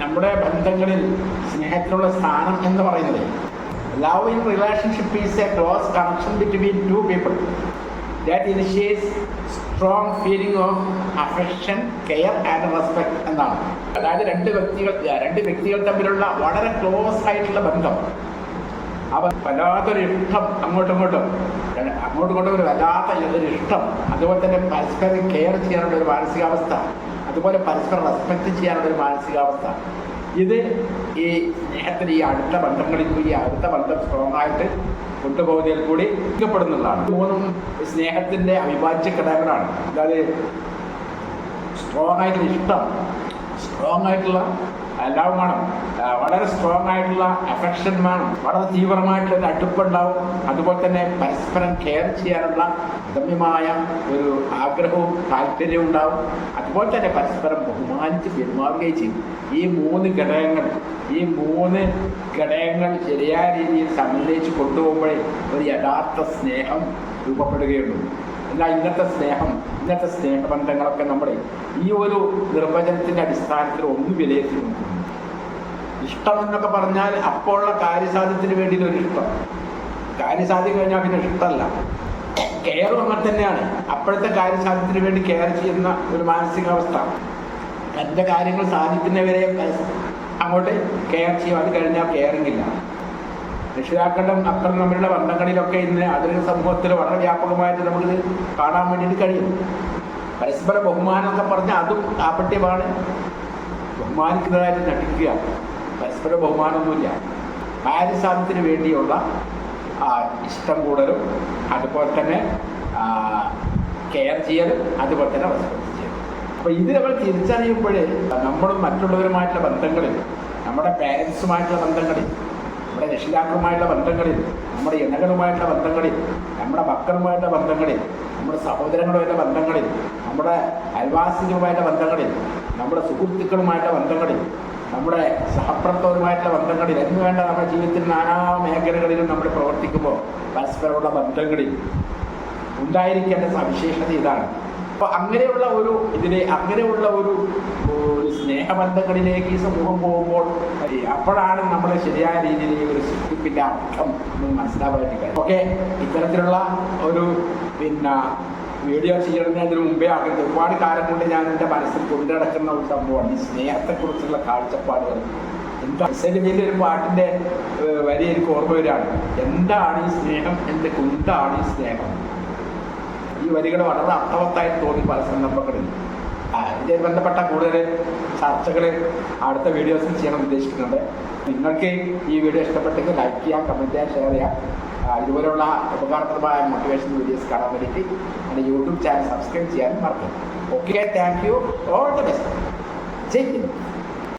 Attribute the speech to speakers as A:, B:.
A: നമ്മുടെ ബന്ധങ്ങളിൽ സ്നേഹത്തിനുള്ള സ്ഥാനം എന്ന് പറയുന്നത് love in relationship is a close connection between two people that initiates strong feeling of affection care and respect എന്നാണ്. അതായത് രണ്ട് വ്യക്തികൾ രണ്ട് വ്യക്തികൾ തമ്മിലുള്ള വളരെ ക്ലോസ് ആയിട്ടുള്ള ബന്ധം. അവ വല്ലാത്തൊരു ഇഷ്ടം അങ്ങോട്ടും ഇങ്ങോട്ടും. അങ്ങോട്ടും ഇങ്ങോട്ടും ഒരു വല്ലാത്ത ഇഷ്ടം. അതുപോലെ തന്നെ പരസ്പരം കെയർ ചെയ്യാനുള്ള ഒരു മാനസികാവസ്ഥ. അതുപോലെ പരസ്പരം റെസ്പെക്ട് ചെയ്യാനുള്ള ഒരു മാനസികാവസ്ഥ. ഇത് ഈ സ്നേഹത്തിന് ഈ അടുത്ത ബന്ധങ്ങളിൽ ഈ അടുത്ത ബന്ധം സ്ട്രോങ് ആയിട്ട് കൊണ്ടുപോകുന്നതിൽ കൂടി ഇഷ്ടപ്പെടുന്നതാണ് മൂന്നും സ്നേഹത്തിന്റെ അവിഭാജ്യ ഘടകങ്ങളാണ്. അതായത് സ്ട്രോങ് ആയിട്ടുള്ള ഇഷ്ടം സ്ട്രോങ് ആയിട്ടുള്ള ലവ് വേണം. വളരെ സ്ട്രോങ് ആയിട്ടുള്ള അഫെക്ഷൻ വേണം. വളരെ തീവ്രമായിട്ടുള്ള അടുപ്പുണ്ടാവും. അതുപോലെ തന്നെ പരസ്പരം കെയർ ചെയ്യാനുള്ള അഗമ്യമായ ഒരു ആഗ്രഹവും താല്പര്യവും ഉണ്ടാവും. അതുപോലെ തന്നെ പരസ്പരം ബഹുമാനിച്ച് പെരുമാറുകയും ചെയ്യും. ഈ മൂന്ന് ഘടകങ്ങൾ ഈ മൂന്ന് ഘടകങ്ങൾ ശരിയായ രീതിയിൽ സമന്വയിച്ച് കൊണ്ടുപോകുമ്പോഴേ ഒരു യഥാർത്ഥ സ്നേഹം രൂപപ്പെടുകയുള്ളൂ. എന്നാൽ ഇന്നത്തെ സ്നേഹം ഇന്നത്തെ സ്നേഹബന്ധങ്ങളൊക്കെ നമ്മുടെ ഈ ഒരു നിർവചനത്തിന്റെ അടിസ്ഥാനത്തിൽ ഒന്ന് വിലയിരുത്തുന്നു ഇഷ്ടം എന്നൊക്കെ പറഞ്ഞാൽ അപ്പോഴുള്ള കാര്യസാധ്യത്തിന് വേണ്ടി ഒരു ഇഷ്ടം. കാര്യസാധ്യം കഴിഞ്ഞാൽ പിന്നെ ഇഷ്ടമല്ല. കെയറും അങ്ങനെ തന്നെയാണ്. അപ്പോഴത്തെ കാര്യസാധ്യത്തിന് വേണ്ടി കെയർ ചെയ്യുന്ന ഒരു മാനസികാവസ്ഥ. എന്റെ കാര്യങ്ങൾ സാധിക്കുന്നവരെ അങ്ങോട്ട് കെയർ ചെയ്യും അത് കഴിഞ്ഞാൽ കെയറിങ് ഇല്ല. രക്ഷിതാക്കളുടെ മക്കളും തമ്മിലുള്ള ബന്ധങ്ങളിലൊക്കെ ഇന്ന് ആധുനിക സമൂഹത്തിൽ വളരെ വ്യാപകമായിട്ട് നമുക്കിത് കാണാൻ വേണ്ടിയിട്ട് കഴിയും. പരസ്പര ബഹുമാനം എന്നൊക്കെ പറഞ്ഞാൽ അതും കാപട്യമാണ് ബഹുമാനിക്കുന്നതായിട്ട് നടിക്കുക. പരസ്പര ബഹുമാനമൊന്നുമില്ല. കാര്യസാധ്യത്തിന് വേണ്ടിയുള്ള ഇഷ്ടം കൂടലും അതുപോലെ തന്നെ കെയർ ചെയ്യലും അതുപോലെ തന്നെ റെസ്പെക്ട് ചെയ്യലും. അപ്പോൾ ഇത് നമ്മൾ തിരിച്ചറിയുമ്പോഴേ നമ്മളും മറ്റുള്ളവരുമായിട്ടുള്ള ബന്ധങ്ങളിൽ നമ്മുടെ പേരൻസുമായിട്ടുള്ള ബന്ധങ്ങളിൽ നമ്മുടെ രക്ഷിതാക്കളുമായിട്ടുള്ള ബന്ധങ്ങളിൽ നമ്മുടെ ഇണകളുമായിട്ടുള്ള ബന്ധങ്ങളിൽ നമ്മുടെ മക്കളുമായിട്ടുള്ള ബന്ധങ്ങളിൽ നമ്മുടെ സഹോദരങ്ങളുമായിട്ടുള്ള ബന്ധങ്ങളിൽ നമ്മുടെ അയൽവാസികളുമായിട്ടുള്ള ബന്ധങ്ങളിൽ നമ്മുടെ സുഹൃത്തുക്കളുമായിട്ടുള്ള ബന്ധങ്ങളിൽ നമ്മുടെ സഹപ്രവർത്തകരുമായിട്ടുള്ള ബന്ധങ്ങളിൽ എന്ന് വേണ്ട നമ്മുടെ ജീവിതത്തിൽ നാനാ മേഖലകളിലും നമ്മൾ പ്രവർത്തിക്കുമ്പോൾ പരസ്പരമുള്ള ബന്ധങ്ങളിൽ ഉണ്ടായിരിക്കേണ്ട സവിശേഷത ഇതാണ്. അപ്പോൾ അങ്ങനെയുള്ള ഒരു ഇതിനെ അങ്ങനെയുള്ള ഒരു സ്നേഹബന്ധങ്ങളിലേക്ക് ഈ സമൂഹം പോകുമ്പോൾ അപ്പോഴാണ് നമ്മൾ ശരിയായ രീതിയിൽ ഒരു സൃഷ്ടിപ്പിന്റെ അർത്ഥം മനസ്സിലാവാനായിട്ട് ഓക്കെ ഇത്തരത്തിലുള്ള ഒരു പിന്നെ വീഡിയോ ചെയ്യുന്നതിന് മുമ്പേ ആകരുത് ഒരുപാട് കാലം കൊണ്ട് ഞാൻ എന്റെ മനസ്സിൽ കൊണ്ടു നടക്കുന്ന ഒരു സംഭവമാണ് ഈ സ്നേഹത്തെക്കുറിച്ചുള്ള കാഴ്ചപ്പാടുകൾ. എന്താ? ഒരു പാട്ടിന്റെ വരി എനിക്ക് ഓർമ്മ വരികയാണ്. എന്താണ് ഈ സ്നേഹം? എന്റെ കുന്താണ് ഈ സ്നേഹം? ഈ വരികൾ വളരെ അർത്ഥവത്തായി തോന്നി പല സന്ദർഭങ്ങളിൽ ഇതിൽ ബന്ധപ്പെട്ട കൂടുതൽ ചർച്ചകൾ അടുത്ത വീഡിയോസിൽ ചെയ്യണം ഉദ്ദേശിക്കുന്നുണ്ട്. നിങ്ങൾക്ക് ഈ വീഡിയോ ഇഷ്ടപ്പെട്ടെങ്കിൽ ലൈക്ക് ചെയ്യാം കമന്റ് ചെയ്യാം ഷെയർ ചെയ്യാം. ഇതുപോലെയുള്ള ഉപകാരപ്രദമായ മോട്ടിവേഷൻ വീഡിയോസ് കാണാൻ വേണ്ടിയിട്ട് എന്റെ യൂട്യൂബ് ചാനൽ സബ്സ്ക്രൈബ് ചെയ്യാനും മറക്കും okay thank you all the best